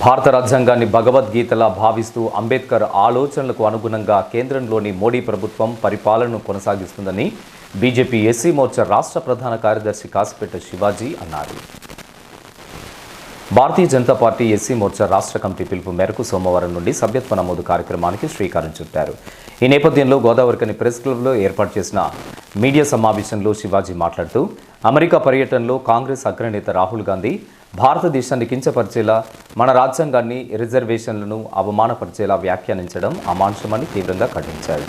భారత రాజ్యాంగాన్ని భగవద్గీతలా భావిస్తూ అంబేద్కర్ ఆలోచనలకు అనుగుణంగా కేంద్రంలోని మోడీ ప్రభుత్వం పరిపాలనను కొనసాగిస్తుందని బీజేపీ ఎస్సీ మోర్చా రాష్ట్ర ప్రధాన కార్యదర్శి కాసిపేట శివాజీ అన్నారు. భారతీయ జనతా పార్టీ ఎస్సీ మోర్చా రాష్ట్ర కమిటీ పిలుపు మేరకు సోమవారం నుండి సభ్యత్వ నమోదు కార్యక్రమానికి శ్రీకారం చుట్టారు. ఈ నేపథ్యంలో గోదావరికని ప్రెస్ క్లబ్లో ఏర్పాటు చేసిన మీడియా సమావేశంలో శివాజీ మాట్లాడుతూ అమెరికా పర్యటనలో కాంగ్రెస్ అగ్రనేత రాహుల్ గాంధీ భారతదేశాన్ని కించపరిచేలా మన రాజ్యాంగాన్ని రిజర్వేషన్లను అవమానపరిచేలా వ్యాఖ్యానించడం అమానుషమని తీవ్రంగా ఖండించారు.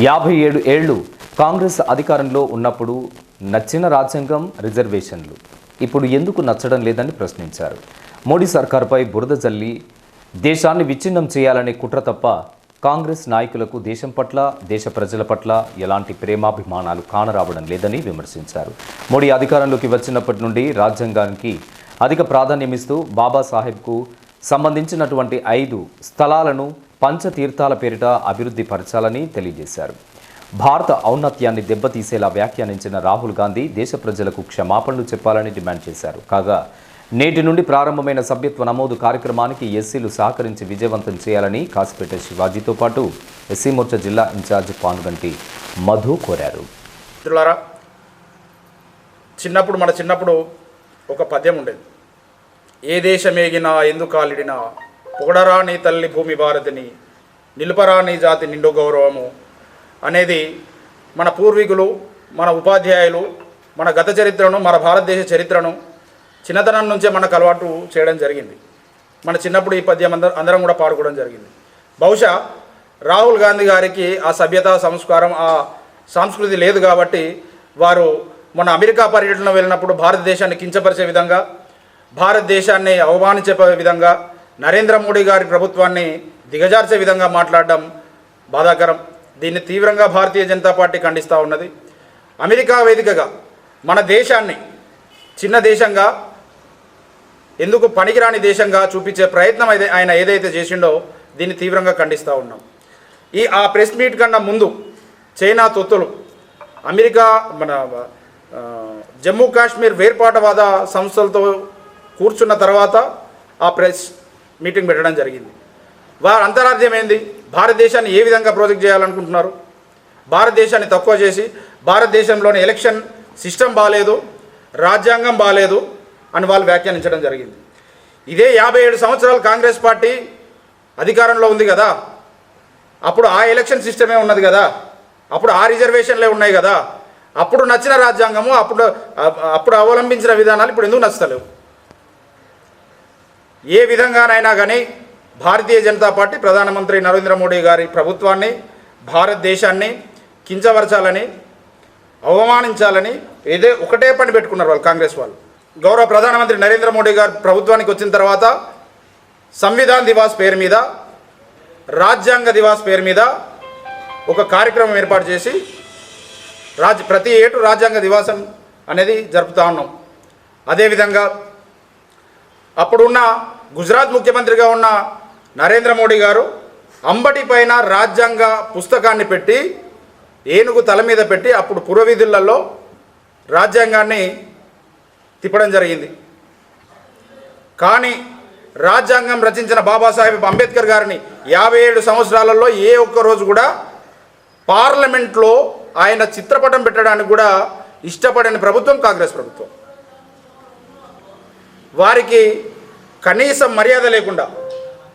యాభై ఏడు ఏళ్ళు కాంగ్రెస్ అధికారంలో ఉన్నప్పుడు నచ్చిన రాజ్యాంగం రిజర్వేషన్లు. ఇప్పుడు ఎందుకు నచ్చడం లేదని ప్రశ్నించారు. మోడీ సర్కార్పై బురద జల్లి దేశాన్ని విచ్ఛిన్నం చేయాలనే కుట్ర తప్ప కాంగ్రెస్ నాయకులకు దేశం పట్ల దేశ ప్రజల పట్ల ఎలాంటి ప్రేమాభిమానాలు కానరావడం లేదని విమర్శించారు. మోడీ అధికారంలోకి వచ్చినప్పటి నుండి రాజ్యాంగానికి అధిక ప్రాధాన్యమిస్తూ బాబాసాహెబ్కు సంబంధించినటువంటి ఐదు స్థలాలను పంచతీర్థాల పేరిట అభివృద్ధి పరచాలని తెలియజేశారు. భారత ఔన్నత్యాన్ని దెబ్బతీసేలా వ్యాఖ్యానించిన రాహుల్ గాంధీ దేశ ప్రజలకు క్షమాపణలు చెప్పాలని డిమాండ్ చేశారు. కాగా నేటి నుండి ప్రారంభమైన సభ్యత్వ నమోదు కార్యక్రమానికి ఎస్సీలు సహకరించి విజయవంతం చేయాలని కాసిపేట శివాజీతో పాటు ఎస్సీ మోర్చా జిల్లా ఇన్ఛార్జ్ పానుగంటి మధు కోరారు. మిత్రులారా చిన్నప్పుడు మన చిన్నప్పుడు ఒక పద్యం ఉండేది. ఏ దేశమేగినా ఎందుకాలిడినా పొగడరా నీ తల్లి భూమి భారతిని నిలుపరా నీ జాతి నిండు గౌరవము అనేది మన పూర్వీకులు మన ఉపాధ్యాయులు మన గత చరిత్రను మన భారతదేశ చరిత్రను చిన్నతనం నుంచే మనకు అలవాటు చేయడం జరిగింది. మన చిన్నప్పుడు ఈ పద్యం అందరం అందరం కూడా పాడుకోవడం జరిగింది. బహుశా రాహుల్ గాంధీ గారికి ఆ సభ్యత సంస్కారం ఆ సంస్కృతి లేదు కాబట్టి వారు మన అమెరికా పర్యటన వెళ్ళినప్పుడు భారతదేశాన్ని కించపరిచే విధంగా భారతదేశాన్ని అవమానించే విధంగా నరేంద్ర మోడీ గారి ప్రభుత్వాన్ని దిగజార్చే విధంగా మాట్లాడడం బాధాకరం. దీన్ని తీవ్రంగా భారతీయ జనతా పార్టీ ఖండిస్తూ ఉన్నది. అమెరికా వేదికగా మన దేశాన్ని చిన్న దేశంగా ఎందుకు పనికిరాని దేశంగా చూపించే ప్రయత్నం అయితే ఆయన ఏదైతే చేసిండో దీన్ని తీవ్రంగా ఖండిస్తూ ఉన్నాం. ఈ ఆ ప్రెస్ మీట్ కన్నా ముందు చైనా తొత్తులు అమెరికా మన జమ్మూ కాశ్మీర్ వేర్పాటవాద సంస్థలతో కూర్చున్న తర్వాత ఆ ప్రెస్ మీటింగ్ పెట్టడం జరిగింది. వారి అంతరార్థం ఏంది? భారతదేశాన్ని ఏ విధంగా ప్రాజెక్ట్ చేయాలనుకుంటున్నారు? భారతదేశాన్ని తక్కువ చేసి భారతదేశంలోని ఎలక్షన్ సిస్టమ్ బాగాలేదు రాజ్యాంగం బాగాలేదు అని వాళ్ళు వ్యాఖ్యానించడం జరిగింది. ఇదే యాభై ఏడు సంవత్సరాలు కాంగ్రెస్ పార్టీ అధికారంలో ఉంది కదా. అప్పుడు ఆ ఎలక్షన్ సిస్టమే ఉన్నది కదా. అప్పుడు ఆ రిజర్వేషన్లే ఉన్నాయి కదా. అప్పుడు నచ్చిన రాజ్యాంగము అప్పుడు అప్పుడు అవలంబించిన విధానాలు ఇప్పుడు ఎందుకు నచ్చలేవు ఏ విధంగానైనా కానీ భారతీయ జనతా పార్టీ ప్రధానమంత్రి నరేంద్ర మోడీ గారి ప్రభుత్వాన్ని భారతదేశాన్ని కించపరచాలని అవమానించాలని ఏదే ఒకటే పని పెట్టుకున్నారు వాళ్ళు కాంగ్రెస్ వాళ్ళు. గౌరవ ప్రధానమంత్రి నరేంద్ర మోడీ గారు ప్రభుత్వానికి వచ్చిన తర్వాత సంవిధాన్ దివాస్ పేరు మీద రాజ్యాంగ దివాస్ పేరు మీద ఒక కార్యక్రమం ఏర్పాటు చేసి రాజ్ ప్రతి ఏటు రాజ్యాంగ దివాసం అనేది జరుపుతా ఉన్నాం. అదేవిధంగా అప్పుడున్న గుజరాత్ ముఖ్యమంత్రిగా ఉన్న నరేంద్ర మోడీ గారు అంబటి పైన రాజ్యాంగ పుస్తకాన్ని పెట్టి ఏనుగు తల మీద పెట్టి అప్పుడు పురవీధులలో రాజ్యాంగాన్ని తిప్పడం జరిగింది. కానీ రాజ్యాంగం రచించిన బాబాసాహెబ్ అంబేద్కర్ గారిని యాభై ఏడు సంవత్సరాలలో ఏ ఒక్క రోజు కూడా పార్లమెంట్లో ఆయన చిత్రపటం పెట్టడానికి కూడా ఇష్టపడని ప్రభుత్వం కాంగ్రెస్ ప్రభుత్వం. వారికి కనీసం మర్యాద లేకుండా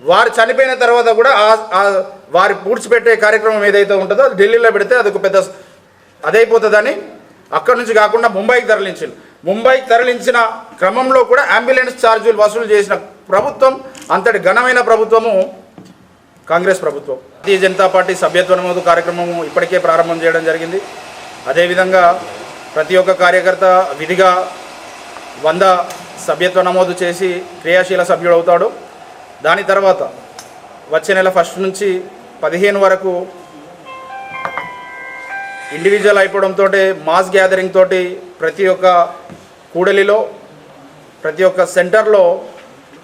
వారు చనిపోయిన తర్వాత కూడా ఆ- వారి పూడ్చిపెట్టే కార్యక్రమం ఏదైతే ఉంటుందో ఢిల్లీలో పెడితే అది ఒక పెద్ద అదైపోతుందని అక్కడి నుంచి కాకుండా ముంబైకి తరలించింది. ముంబైకి తరలించిన క్రమంలో కూడా అంబులెన్స్ ఛార్జీలు వసూలు చేసిన ప్రభుత్వం అంతటి ఘనమైన ప్రభుత్వము కాంగ్రెస్ ప్రభుత్వం. భారతీయ జనతా పార్టీ సభ్యత్వ నమోదు కార్యక్రమం ఇప్పటికే ప్రారంభం చేయడం జరిగింది. అదేవిధంగా ప్రతి ఒక్క కార్యకర్త విధిగా వంద సభ్యత్వ నమోదు చేసి క్రియాశీల సభ్యుడు అవుతాడు. దాని తర్వాత వచ్చే నెల ఫస్ట్ నుంచి పదిహేను వరకు ఇండివిజువల్ అయిపోవడంతో మాస్ గ్యాదరింగ్ తోటి ప్రతి ఒక్క కూడలిలో ప్రతి ఒక్క సెంటర్లో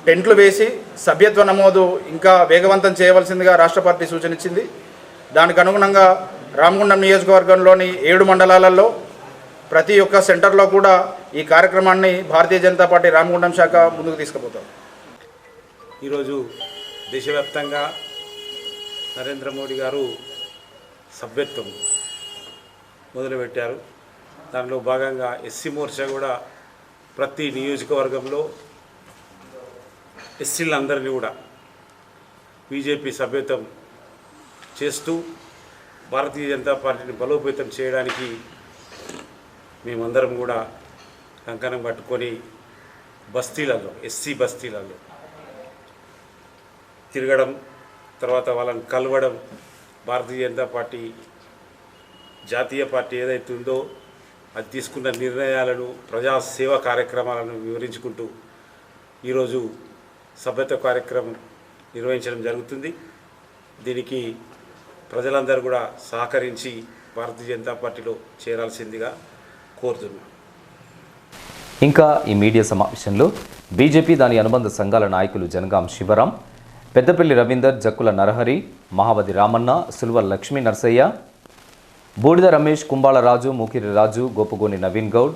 టెంట్లు వేసి సభ్యత్వ నమోదు ఇంకా వేగవంతం చేయవలసిందిగా రాష్ట్ర పార్టీ సూచన ఇచ్చింది దానికి అనుగుణంగా రామగుండం నియోజకవర్గంలోని ఏడు మండలాలలో ప్రతి ఒక్క సెంటర్లో కూడా ఈ కార్యక్రమాన్ని భారతీయ జనతా పార్టీ రామగుండం శాఖ ముందుకు తీసుకుపోతాం. ఈరోజు దేశవ్యాప్తంగా నరేంద్ర మోడీ గారు సభ్యత్వం మొదలుపెట్టారు. దానిలో భాగంగా ఎస్సీ మోర్చా కూడా ప్రతి నియోజకవర్గంలో ఎస్సీలందరినీ కూడా బీజేపీ సభ్యత్వం చేస్తూ భారతీయ జనతా పార్టీని బలోపేతం చేయడానికి మేమందరం కూడా కంకణం పట్టుకొని బస్తీలలో ఎస్సీ బస్తీలలో తిరగడం తర్వాత వాళ్ళని కలవడం భారతీయ జనతా పార్టీ జాతీయ పార్టీ ఏదైతే ఉందో అది తీసుకున్న నిర్ణయాలను ప్రజాసేవ కార్యక్రమాలను వివరించుకుంటూ ఈరోజు సభ్యత కార్యక్రమం నిర్వహించడం జరుగుతుంది. దీనికి ప్రజలందరూ కూడా సహకరించి భారతీయ జనతా పార్టీలో చేరాల్సిందిగా కోరుతున్నాను ఇంకా ఈ మీడియా సమావేశంలో బీజేపీ దాని అనుబంధ సంఘాల నాయకులు జనగాం శివరాం పెద్దపల్లి రవీందర్ జక్కుల నరహరి మహావతి రామన్న సుల్వ లక్ష్మీ నరసయ్య బూడిద రమేష్ కుంబాల రాజు మూకిరి రాజు గోపగోని నవీన్ గౌడ్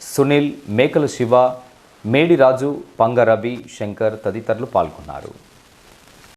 సునీల్ మేకల శివ మేడిరాజు పంగరవి పంగ శంకర్ తదితరులు పాల్గొన్నారు.